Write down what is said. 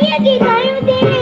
અહીંયાથી થયું તેને